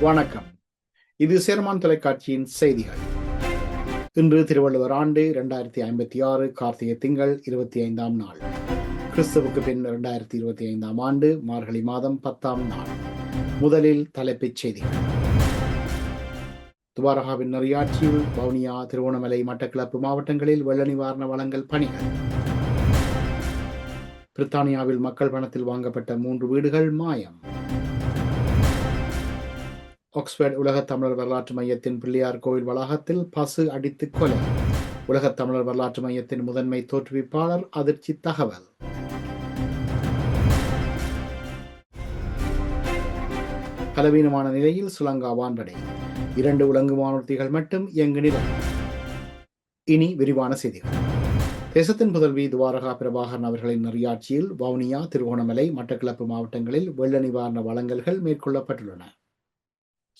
வணக்கம். இது சேர்மான் தொலைக்காட்சியின் செய்திகள். இன்று திருவள்ளுவர் ஆண்டு இரண்டாயிரத்தி ஐம்பத்தி ஆறு கார்த்திகை திங்கள் இருபத்தி ஐந்தாம் நாள். கிறிஸ்துவுக்கு பின் இரண்டாயிரத்தி இருபத்தி ஐந்தாம் ஆண்டு மார்கழி மாதம் பத்தாம் நாள். முதலில் தலைப்புச் செய்திகள். துவாரகாவின் நெறியாட்சியில் வவுனியா திருவோணமலை மட்டக்களப்பு மாவட்டங்களில் வெள்ள நிவாரண வழங்கல் பணிகள். பிரித்தானியாவில் மக்கள் பணத்தில் வாங்கப்பட்ட மூன்று வீடுகள் மாயம். ஆக்ஸ்போர்ட் உலக தமிழர் வரலாற்று மையத்தின் பிள்ளையார் கோவில் வளாகத்தில் பசு அடித்து கொலை. உலகத் தமிழர் வரலாற்று மையத்தின் முதன்மை தோற்றுவிப்பாளர் அதிர்ச்சி தகவல். பலவீனமான நிலையில் சுலங்கா வான்படை இரண்டு உலங்கு வானூர்த்திகள் மட்டும் இயங்கு நிலை இனி விரிவான செய்திகள். தேசத்தின் புதல்வி துவாரகா பிரபாகரன் அவர்களின் நெறியாட்சியில் வவுனியா திருகோணமலை மட்டக்களப்பு மாவட்டங்களில் வெள்ள நிவாரண வழங்கல்கள் மேற்கொள்ளப்பட்டுள்ளன.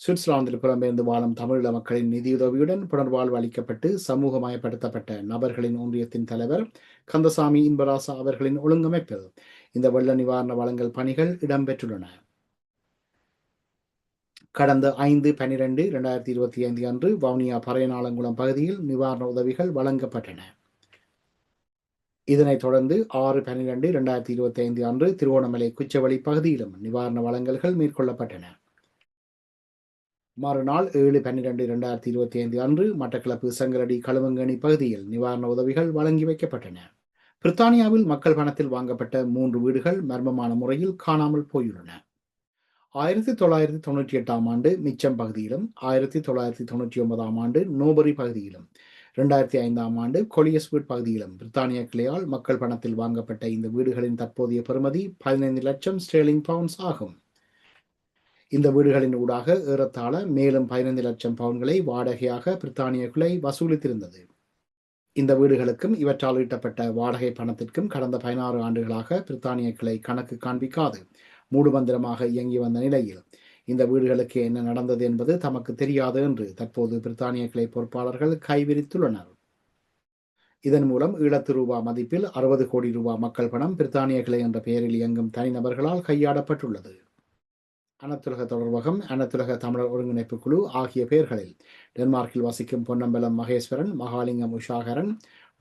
சுவிட்சர்லாந்தில் புலம்பெயர்ந்து வாழும் தமிழீழ மக்களின் நிதியுதவியுடன் புனர்வாழ்வு அளிக்கப்பட்டு சமூகமயப்படுத்தப்பட்ட நபர்களின் ஒன்றியத்தின் தலைவர் கந்தசாமி இன்பராசா அவர்களின் ஒழுங்கமைப்பில் இந்த வெள்ள நிவாரண வழங்கல் பணிகள் இடம்பெற்றுள்ளன. கடந்த ஐந்து பனிரெண்டு இரண்டாயிரத்தி இருபத்தி ஐந்து அன்று வவுனியா பறையநாளங்குளம் பகுதியில் நிவாரண உதவிகள் வழங்கப்பட்டன. இதனைத் தொடர்ந்து ஆறு பனிரெண்டு இரண்டாயிரத்தி இருபத்தி ஐந்து அன்று திருவோணமலை குச்சவெளி பகுதியிலும் நிவாரண வழங்கல்கள் மேற்கொள்ளப்பட்டன. மறுநாள் ஏழு பன்னிரண்டு இரண்டாயிரத்தி இருபத்தி ஐந்து அன்று மட்டக்களப்பு சங்கரடி களுவங்கணி பகுதியில் நிவாரண உதவிகள் வழங்கி வைக்கப்பட்டன. பிரித்தானியாவில் மக்கள் பணத்தில் வாங்கப்பட்ட மூன்று வீடுகள் மர்மமான முறையில் காணாமல் போயுள்ளன. ஆயிரத்தி தொள்ளாயிரத்தி தொண்ணூற்றி எட்டாம் ஆண்டு மிச்சம் பகுதியிலும் ஆயிரத்தி தொள்ளாயிரத்தி தொண்ணூற்றி ஒன்பதாம் ஆண்டு நோபரி பகுதியிலும் இரண்டாயிரத்தி ஐந்தாம் ஆண்டு கொலியஸ்வீட் பகுதியிலும் பிரித்தானிய கிளையால் மக்கள் பணத்தில் வாங்கப்பட்ட இந்த வீடுகளின் தற்போதைய பெறுமதி பதினைந்து லட்சம் ஸ்டேலிங் பவுண்ட்ஸ் ஆகும். இந்த வீடுகளின் ஊடாக ஏறத்தாழ மேலும் பதினைந்து லட்சம் பவுன்களை வாடகையாக பிரித்தானிய கிளை வசூலித்திருந்தது. இந்த வீடுகளுக்கும் இவற்றால் ஈட்டப்பட்ட வாடகை பணத்திற்கும் கடந்த பதினாறு ஆண்டுகளாக பிரித்தானிய கிளை கணக்கு காண்பிக்காது மூடுபந்திரமாக இயங்கி வந்த நிலையில் இந்த வீடுகளுக்கு என்ன நடந்தது என்பது தமக்கு தெரியாது என்று தற்போது பிரித்தானிய கிளை பொறுப்பாளர்கள் கைவிரித்துள்ளனர். இதன் மூலம் ஈழத்து ரூபா மதிப்பில் அறுபது கோடி ரூபாய் மக்கள் பணம் பிரித்தானிய கிளை என்ற பெயரில் இயங்கும் தனிநபர்களால் கையாடப்பட்டுள்ளது அனத்துலக தொடர்பகம் அனத்துலக தமிழர் ஒருங்கிணைப்பு குழு ஆகிய பெயர்களில் டென்மார்க்கில் வசிக்கும் பொன்னம்பலம் மகேஸ்வரன் மகாலிங்கம் உஷாகரன்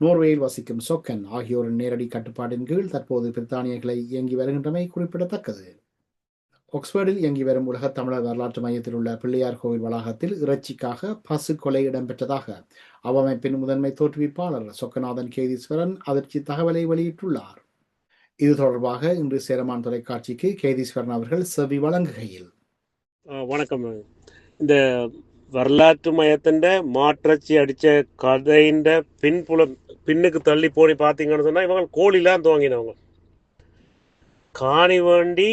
நோர்வேயில் வசிக்கும் சொக்கன் ஆகியோரின் நேரடி கட்டுப்பாட்டின் கீழ் தற்போது பிரித்தானியர்களை இயங்கி வருகின்றமை குறிப்பிடத்தக்கது. ஒக்ஸ்போர்டில் இயங்கி வரும் உலக தமிழர் வரலாற்று மையத்தில் உள்ள பிள்ளையார் கோவில் வளாகத்தில் இறைச்சிக்காக பசு கொலை இடம்பெற்றதாக அவ்வமைப்பின் முதன்மை தோற்றுவிப்பாளர் சொக்கநாதன் கேதீஸ்வரன் அதிர்ச்சி தகவலை வெளியிட்டுள்ளார். இது தொடர்பாக இன்று சேரமான் தொலைக்காட்சிக்கு கேதீஸ்வரன் அவர்கள் செவி வழங்குகையில். வணக்கம். இந்த வரலாற்று மயத்தின் மாற்றச்சி அடித்த கதையின் பின்புலம் பின்னுக்கு தள்ளி போய் பார்த்தீங்கன்னு சொன்னால் இவங்க கோழிலாம் துவங்கினவங்க. காணி வேண்டி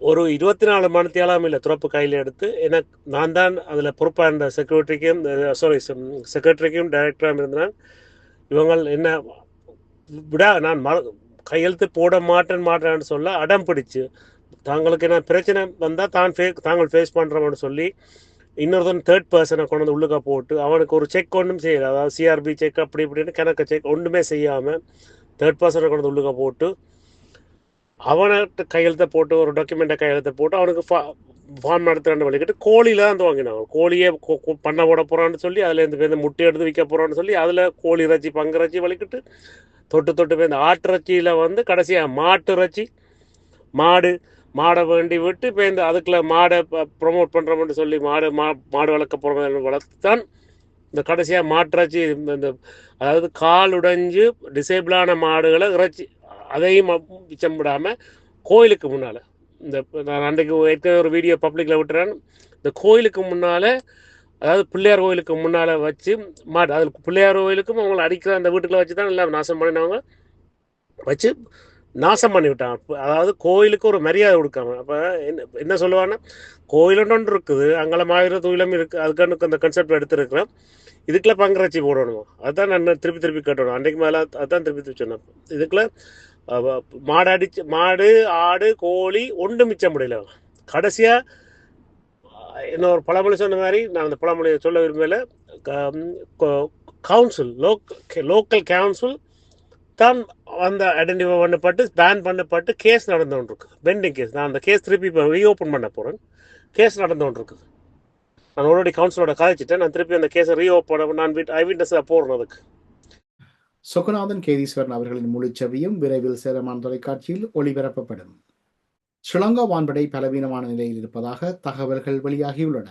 ஒரு இருபத்தி நாலு மணித்தியாலம் இல்லை துறப்பு கையில் எடுத்து எனக்கு நான் தான் அதில் பொறுப்பாக இருந்த செக்ரட்டரிக்கும் சாரி செக்ரட்டரிக்கும் டைரக்டராக இருந்தேன். இவங்க என்ன விட நான் ம கையெழுத்து போட மாட்டேன் மாட்டேன்னு சொல்ல அடம் பிடிச்சு தாங்களுக்கு என்ன பிரச்சனை வந்தால் தான் ஃபே தாங்கள் ஃபேஸ் பண்ணுறோம்னு சொல்லி இன்னொருத்தன் தேர்ட் பர்சனை கொண்டு வந்து உள்ளுக்க போட்டு அவனுக்கு ஒரு செக் ஒன்றும் செய்யலை. அதாவது சிஆர்பி செக் அப்படி இப்படின்னு கணக்கு செக் ஒன்றுமே செய்யாமல் தேர்ட் பர்சனை கொண்டு வந்து உள்ளுக்க போட்டு அவனை கையெழுத்த போட்டு ஒரு டாக்குமெண்ட்டை கையெழுத்த போட்டு அவனுக்கு ஃபா ஃபார்ம் நடத்துகிறான்னு வழிக்கிட்டு கோழியில் தான் வாங்கினாங்க. கோழியே பண்ண போட போகிறான்னு சொல்லி அதில் இருந்து பேருந்து முட்டை எடுத்து விற்க போகிறான்னு சொல்லி அதில் கோழி இறைச்சி பங்கு இறைச்சி வலிக்கிட்டு தொட்டு தொட்டு போய் இந்த ஆட்டிறைச்சியில் வந்து கடைசியாக மாட்டு இறைச்சி மாடு மாடை வேண்டி விட்டு இப்போ இந்த அதுக்குள்ள மாடை ப்ரொமோட் பண்ணுறோம்னு சொல்லி மாடு மா மாடு வளர்க்க போகிறோம் வளர்த்து தான் இந்த கடைசியாக மாட்டிறைச்சி இந்த அதாவது கால் உடைஞ்சு டிசேபிளான மாடுகளை இறைச்சி அதையும் மிச்சம் விடாமல் கோயிலுக்கு முன்னால் இந்த நான் அன்றைக்கு ஏற்கனவே ஒரு வீடியோ பப்ளிக்கில் விட்டுறேன். இந்த கோயிலுக்கு முன்னால் அதாவது பிள்ளையார் கோயிலுக்கு முன்னால் வச்சு மாட்டு அதில் பிள்ளையார் கோயிலுக்கும் அவங்களை அடிக்கிற அந்த வீட்டுக்குள்ள வச்சு தான் எல்லாம் நாசம் பண்ணினவங்க வச்சு நாசம் பண்ணிவிட்டாங்க. அதாவது கோயிலுக்கு ஒரு மரியாதை கொடுக்காம. அப்போ என்ன என்ன சொல்லுவாங்கன்னா கோயிலுன்னு ஒன்று இருக்குது அங்கே மாயிர தொழிலும் இருக்குது அதுக்கான அந்த கன்செப்ட் எடுத்துருக்கிறேன். இதுக்குள்ள பங்குறச்சி போடணுமோ. அதுதான் நான் திருப்பி திருப்பி கட்டணும் அன்றைக்கு மேலே அதுதான் திருப்பி திருப்பி சொன்னேன். இதுக்குள்ள மாடு அடிச்சு மாடு ஆடு கோழி ஒன்று மிச்சம் முடியல. கடைசியாக இன்னொரு பழமொழி சொன்ன மாதிரி நான் அந்த பழமொழியை சொல்ல விரும்பல கவுன்சில் லோக் லோக்கல் கவுன்சில் தான் அந்த ஐடென்டிஃபை பண்ணப்பட்டு பேன் பண்ணப்பட்டு கேஸ் நடந்து கொண்டிருக்கு பெண்டிங் கேஸ் நான் அந்த கேஸ் திருப்பி இப்போ ரீஓப்பன் பண்ண போகிறேன் கேஸ் நடந்து கொண்டிருக்குது. நான் ஆல்ரெடி கவுன்சிலோட கதைச்சிட்டேன். நான் திருப்பி அந்த கேஸை ரீஓப்பன் நான் வீட் ஐ விட்னஸாக போடுறேன் அதுக்கு. சொகுநாதன் கேதீஸ்வரன் அவர்களின் முழுச்சவியும் விரைவில் சேரமான் தொலைக்காட்சியில் ஒளிபரப்பப்படும். ஸ்ரீலங்கா வான்படை பலவீனமான நிலையில் இருப்பதாக தகவல்கள் வெளியாகியுள்ளன.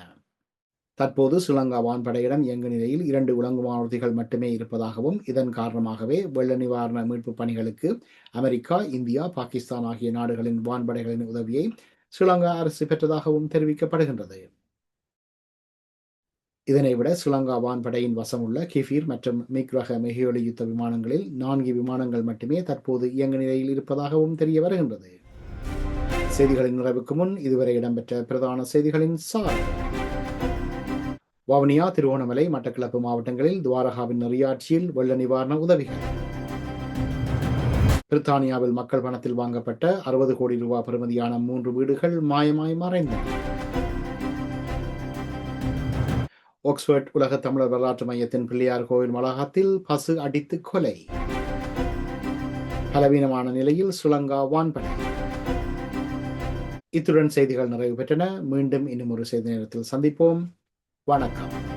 தற்போது ஸ்ரீலங்கா வான்படையிடம் இயங்கு நிலையில் இரண்டு உலங்குமானவர்த்திகள் மட்டுமே இருப்பதாகவும் இதன் காரணமாகவே வெள்ள நிவாரண மீட்புப் பணிகளுக்கு அமெரிக்கா இந்தியா பாகிஸ்தான் ஆகிய நாடுகளின் வான்படைகளின் உதவியை ஸ்ரீலங்கா அரசு பெற்றதாகவும் தெரிவிக்கப்படுகின்றது. இதனை விட ஸ்ரீலங்கா வான்படையின் வசமுள்ள கிஃபீர் மற்றும் மிக் ரக யுத்த விமானங்களில் நான்கு விமானங்கள் மட்டுமே தற்போது இயங்கு நிலையில் இருப்பதாகவும் தெரிய வருகின்றது. செய்திகளின் நிறைவுக்கு முன் இதுவரை இடம்பெற்ற பிரதான செய்திகளின் சார். வவுனியா திருவோணமலை மட்டக்களப்பு மாவட்டங்களில் துவாரகாவின் நெறியாட்சியில் வெள்ள நிவாரண உதவிகள். பிரித்தானியாவில் மக்கள் பணத்தில் வாங்கப்பட்ட அறுபது கோடி ரூபாய் பெறுமதியான மூன்று வீடுகள் மாயமாய் மறைந்தன. ஆக்ஸ்போர்ட் உலக தமிழர் வரலாற்று மையத்தின் பிள்ளையார் கோவில் வளாகத்தில் பசு அடித்து கொலை. பலவீனமான நிலையில் சுலங்கா வான்படை. இத்துடன் செய்திகள் நிறைவு பெற்றன மீண்டும் இன்னும் ஒரு செய்தி நேரத்தில் சந்திப்போம். வணக்கம்.